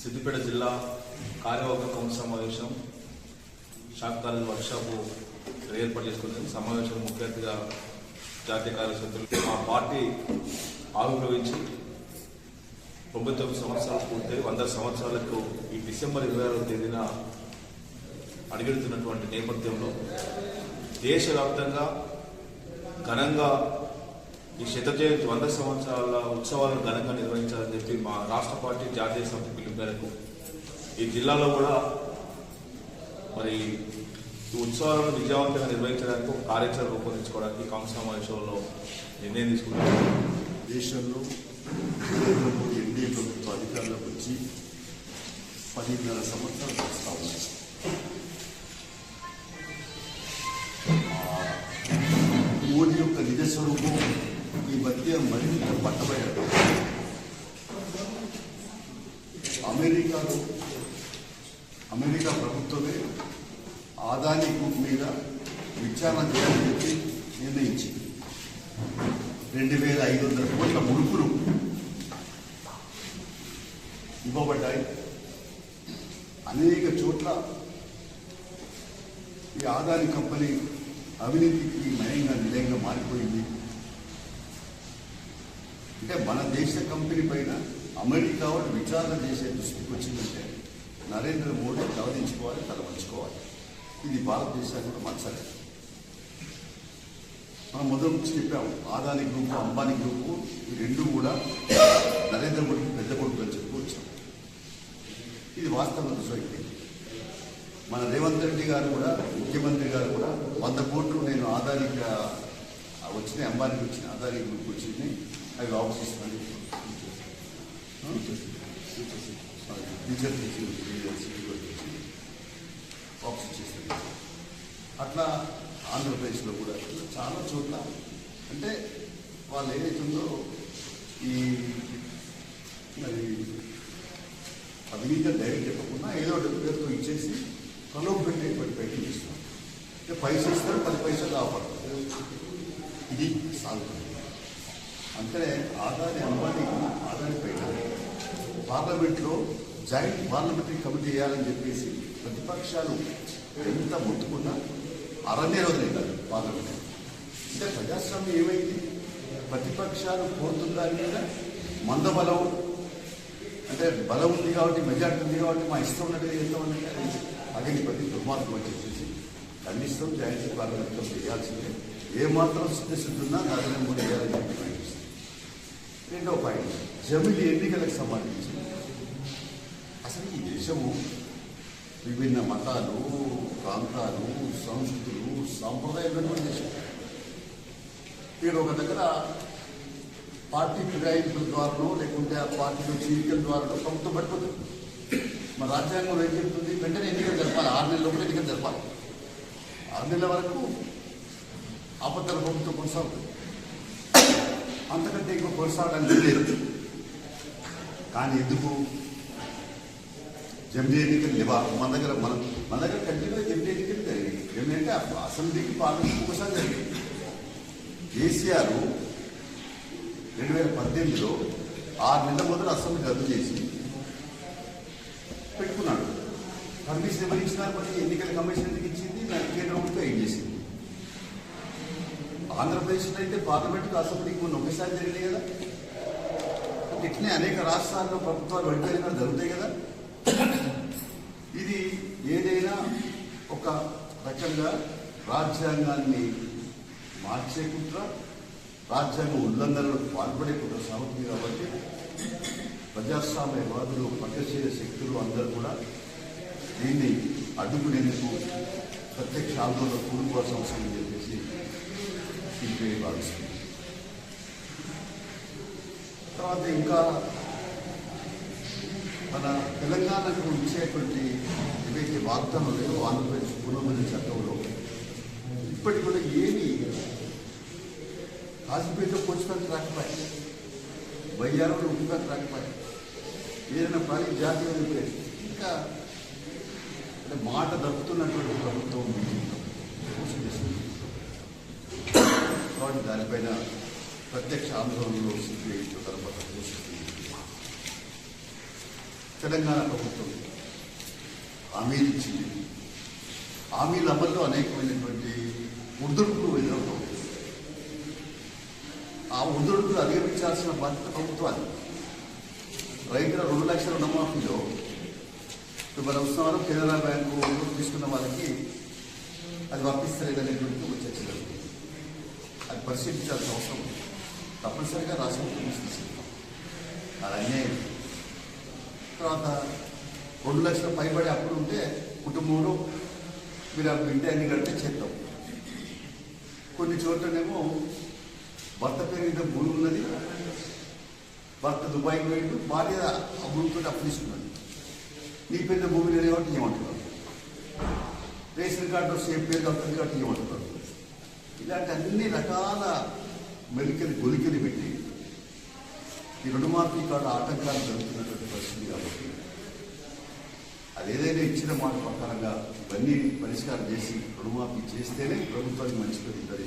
సిద్దిపేట జిల్లా కార్యవర్గ కౌన్సిల్ సమావేశం షాక్ కాలేజ్ వర్క్షాప్ ఏర్పాటు చేసుకుంది సమావేశం ముఖ్య అతిథిగా జాతీయ కార్యసభ్యులు మా పార్టీ ఆవిర్భవించి తొంభై తొమ్మిది సంవత్సరాలు పూర్తయి వంద సంవత్సరాలకు ఈ డిసెంబర్ ఇరవై ఆరవ తేదీన అడుగెడుతున్నటువంటి నేపథ్యంలో దేశవ్యాప్తంగా ఘనంగా ఈ శత జయంతి వంద సంవత్సరాల ఉత్సవాలను ఘనంగా నిర్వహించాలని చెప్పి మా రాష్ట్ర పార్టీ జాతీయ సమితి పిలుపు మేరకు ఈ జిల్లాలో కూడా మరి ఈ ఉత్సవాలను విజయవంతంగా నిర్వహించడానికి ఒక కార్యాచరణ రూపొందించుకోవడానికి కాంగ్రెస్ సమావేశంలో నిర్ణయం తీసుకున్నాం. దేశంలో నరేంద్ర మోడీ ఎన్డీఏ ప్రభుత్వం అధికారులకు వచ్చి పదిన్నర సంవత్సరాలు వస్తా ఉన్నాయి మోడీ యొక్క నిజ స్వరూపం ఈ మధ్య మరింత పట్టబడ్డాడు అమెరికాలో అమెరికా ప్రభుత్వమే ఆదాని గ్రూప్ మీద విచారణ చేయాలని చెప్పి నిర్ణయించింది. రెండు వేల ఐదు వందల కోట్ల ముడుపులు ఇవ్వబడ్డాయి. అనేక చోట్ల ఈ ఆదాని కంపెనీ అవినీతికి నయంగా నిలయంగా మారిపోయింది. అంటే మన దేశ కంపెనీ పైన అమెరికా వాళ్ళు విచారణ చేసే దృష్టికి వచ్చిందంటే నరేంద్ర మోడీ తలదించుకోవాలి తలవంచుకోవాలి. ఇది భారతదేశానికి కూడా మచ్చలేదు మనం మొదలు నుంచి చెప్పాము ఆదాని గ్రూపు అంబానీ గ్రూపు ఈ రెండు కూడా నరేంద్ర మోడీకి పెద్ద కొడుకు అని చెప్పి వచ్చాం. ఇది వాస్తవం సోయితే మన రేవంత్ రెడ్డి గారు కూడా ముఖ్యమంత్రి గారు కూడా వంద కోట్లు నేను ఆదానికి వచ్చినాయి అంబానీకి వచ్చిన ఆదాని గ్రూప్ వచ్చినాయి. అవి వాపస్ ఇస్తున్నాను టీచర్ వాపస్ ఇచ్చేస్తాను అట్లా ఆంధ్రప్రదేశ్లో కూడా చాలా చోట్ల అంటే వాళ్ళు ఏదైతుందో ఈ మరి అవినీతి డైరెక్ట్ చెప్పకుండా ఏదో ఒకటి పేరుతో ఇచ్చేసి ప్రలోభ పెట్టేటువంటి ప్రయత్నం చేస్తున్నాం అంటే పైసలు ఇస్తారు పది పైసలు కాపాడతారు ఇది సాగుతుంది అంటే ఆదాని అంబానీ ఆదాని పైన పార్లమెంట్లో జాయింట్ పార్లమెంటరీ కమిటీ చేయాలని చెప్పేసి ప్రతిపక్షాలు ఎంత మొత్తుకున్నా అరణ్య వదిలేదు పార్లమెంట్. అంటే ప్రజాస్వామ్యం ఏమైంది? ప్రతిపక్షాలు కోరుతున్న దాని మీద మందబలం అంటే బలం ఉంది కాబట్టి మెజార్టీ ఉంది కాబట్టి మా ఇష్టం ఉన్నట్టుగా చేస్తామని అదే ప్రతి దుర్మార్గం వచ్చేసేసి ఖండిస్తాం జాయింట్ పార్లమెంట్ చేయాల్సిందే. ఏమాత్రం సిద్ధశుద్ధి ఉన్నా నరేంద్ర మోడీ చేయాలని చెప్పి ప్రయత్నిస్తాం. రెండో పాయింట్ జమిలి ఎన్నికలకు సంబంధించి. అసలు ఈ దేశము విభిన్న మతాలు ప్రాంతాలు సంస్కృతులు సాంప్రదాయాలు దేశం ఇక్కడ ఒక దగ్గర పార్టీ ఫిరాయింపుల ద్వారానో లేకుంటే ఆ పార్టీలో చీలికల ద్వారానో ప్రభుత్వం పడిపోతుంది. మన రాజ్యాంగంలో ఏం చెప్తుంది? వెంటనే ఎన్నికలు జరపాలి. ఆరు నెలల లోపల ఎన్నికలు జరపాలి. ఆరు నెలల వరకు అబద్ధాల ప్రభుత్వం కొనసాగుతుంది. అంతకంటే ఎక్కువ కొనసాగడానికి లేదు కానీ ఎందుకు? జమిలీ ఎన్నికలు లేవా? మన దగ్గర మన మన దగ్గర కంటిన్యూగా జమిలీ ఎన్నికలు జరిగాయి. జమిలీ అంటే అసెంబ్లీకి పార్లమెంట్ ఒకసారి జరిగాయి. కేసీఆర్ రెండు వేల పద్దెనిమిదిలో ఆరు నెలల మొదలు అసెంబ్లీ రద్దు చేసి పెట్టుకున్నాడు. పర్మిషన్ ఎవరు ఇచ్చినారు మరి? ఎన్నికల కమిషన్ ఎందుకు ఇచ్చింది నా కేంద్ర ప్రభుత్వం ఏం చేసింది ఆంధ్రప్రదేశ్లో అయితే పార్లమెంట్కి అసెంబ్లీకి మొన్న ఒకసారి జరిగినాయి కదా. అంటే ఇట్లనే అనేక రాష్ట్రాల్లో ప్రభుత్వాలు వెళ్ళిపోయినా జరుగుతాయి కదా. ఇది ఏదైనా ఒక రకంగా రాజ్యాంగాన్ని మార్చే కుట్ర రాజ్యాంగ ఉల్లంఘనలకు పాల్పడే కుట్ర సాగుతుంది కాబట్టి ప్రజాస్వామ్యవాదులు పక్కచేయ శక్తులు అందరూ కూడా దీన్ని అడ్డుకునేందుకు ప్రత్యక్ష ఆందోళన కూడుకోవాల్సిన అవసరం చెప్పేసి సిపిఐ భావిస్తుంది తర్వాత ఇంకా మన తెలంగాణకు ఇచ్చేటువంటి ఏవైతే వాగ్దానం లేదో ఆంధ్రప్రదేశ్ పునర్మతి చట్టంలో ఇప్పటి కూడా ఏమి కాశీపేటలో పోర్చుకోవడానికి రాకపోయి బయ్యారంలో ఉంచుకోవడానికి రాకపోయి ఏదైనా పని జాతీయ అయితే ఇంకా అంటే మాట దక్కుతున్నటువంటి ప్రభుత్వం మోసం చేస్తుంది కాబట్టి దానిపైన ప్రత్యక్ష ఆందోళనలో సిపిఐ తర్వాత తెలంగాణ ప్రభుత్వం హామీలు ఇచ్చింది హామీల అమల్లో అనేకమైనటువంటి ఉద్దుడుకులు ఎదురవుతాయి ఆ ఉద్దుడుకులు అధిగమించాల్సిన బాధ్యత ప్రభుత్వాన్ని రైతుల రెండు లక్షల రుణమాఫీలో ఇప్పుడు మన ఉత్సవాలు కెనరా బ్యాంకు తీసుకున్న వాళ్ళకి అది వర్తిస్తలేదనేటువంటి ఒక పరిశీలించాల్సిన అవసరం తప్పనిసరిగా రాష్ట్ర ప్రభుత్వం అది అన్యాయం. తర్వాత రెండు లక్షల పైబడి అప్పులు ఉంటే కుటుంబంలో మీరు ఆ ఇంటి అన్ని కడితే చేద్దాం. కొన్ని చోట్లనేమో భర్త పేరు మీద భూమి ఉన్నది. భర్త దుబాయ్కి వెళ్ళి భార్య ఆ భూమితో అప్పు తీసుకున్నది. నీ పేరు భూమి లేదు కాబట్టి ఏమంటున్నారు రేషన్ కార్డు సేమ్ పేరు తప్పని కాబట్టి ఏమంటున్నారు ఇలాంటి అన్ని రకాల మెలికలు గొలికలు పెట్టి ఈ రుణమాఫీ కాడ ఆటంకాలు జరుగుతున్నటువంటి పరిస్థితి కాబట్టి అది ఏదైనా ఇచ్చిన మాట ప్రకారంగా ఇవన్నీ పరిష్కారం చేసి రుణమాఫీ చేస్తేనే ప్రభుత్వానికి మంచి పెరుగుతుంది